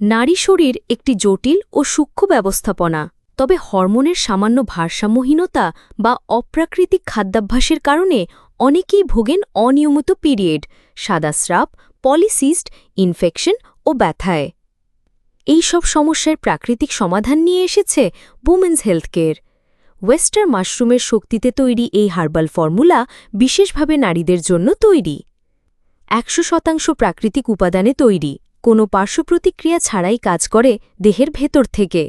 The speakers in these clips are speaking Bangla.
নারী শরীর একটি জটিল ও সূক্ষ্ম ব্যবস্থাপনা, তবে হরমোনের সামান্য ভারসাম্যহীনতা বা অপ্রাকৃতিক খাদ্যাভ্যাসের কারণে অনেকেই ভোগেন অনিয়মিত পিরিয়ড সাদাস্রাব পলিসিস্ট, ইনফেকশন ও ব্যথায়। এই সব সমস্যার প্রাকৃতিক সমাধান নিয়ে এসেছে উমেন্স হেলথ কেয়ার ওয়েস্টার মাশরুমের শক্তিতে তৈরি এই হার্বাল ফর্মুলা বিশেষভাবে নারীদের জন্য তৈরি। একশো শতাংশ প্রাকৃতিক উপাদানে তৈরি। কোনো পার্শ্বপ্রতিক্রিয়া ছাড়াই কাজ করে দেহের ভেতর থেকে।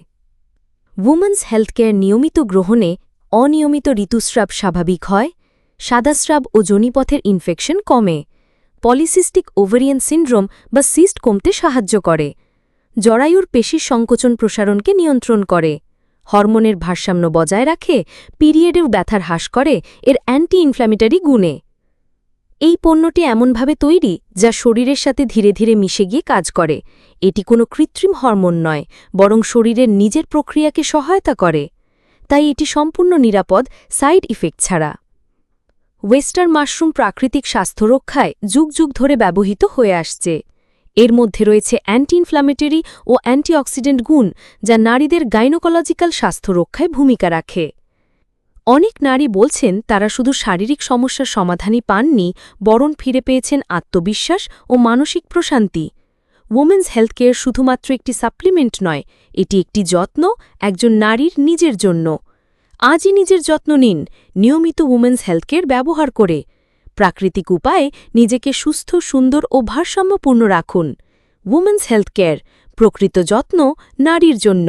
উমেন্স হেলথকেয়ার নিয়মিত গ্রহণে অনিয়মিত ঋতুস্রাব স্বাভাবিক হয়, সাদাস্রাব ও জনিপথের ইনফেকশন কমে পলিসিস্টিক ওভারিয়ান সিন্ড্রোম বা সিস্ট কমতে সাহায্য করে, জরায়ুর পেশির সংকোচন প্রসারণকে নিয়ন্ত্রণ করে, হরমোনের ভারসাম্য বজায় রাখে পিরিয়ডেও ব্যথার হ্রাস করে, এর অ্যান্টি ইনফ্ল্যামেটারি গুণে। এই পণ্যটি এমনভাবে তৈরি যা শরীরের সাথে ধীরে ধীরে মিশে গিয়ে কাজ করে। এটি কোনো কৃত্রিম হরমোন নয়, বরং শরীরের নিজের প্রক্রিয়াকে সহায়তা করে। তাই এটি সম্পূর্ণ নিরাপদ, সাইড ইফেক্ট ছাড়া। ওয়েস্টার মাশরুম প্রাকৃতিক স্বাস্থ্য রক্ষায় যুগ যুগ ধরে ব্যবহৃত হয়ে আসছে। এর মধ্যে রয়েছে অ্যান্টি ইনফ্ল্যামেটরি ও অ্যান্টিঅক্সিডেন্ট গুণ, যা নারীদের গাইনোকোলজিক্যাল স্বাস্থ্য রক্ষায় ভূমিকা রাখে। অনেক নারী বলছেন তারা শুধু শারীরিক সমস্যার সমাধানই পাননি, বরং ফিরে পেয়েছেন আত্মবিশ্বাস ও মানসিক প্রশান্তি। ওমেন্স হেলথ কেয়ার শুধুমাত্র একটি সাপ্লিমেন্ট নয়, এটি একটি যত্ন, একজন নারীর নিজের জন্য। আজই নিজের যত্ন নিন, নিয়মিত উমেন্স হেলথ কেয়ার ব্যবহার করে। প্রাকৃতিক উপায়ে নিজেকে সুস্থ, সুন্দর ও ভারসাম্যপূর্ণ রাখুন। উমেন্স হেলথ কেয়ার প্রকৃত যত্ন নারীর জন্য।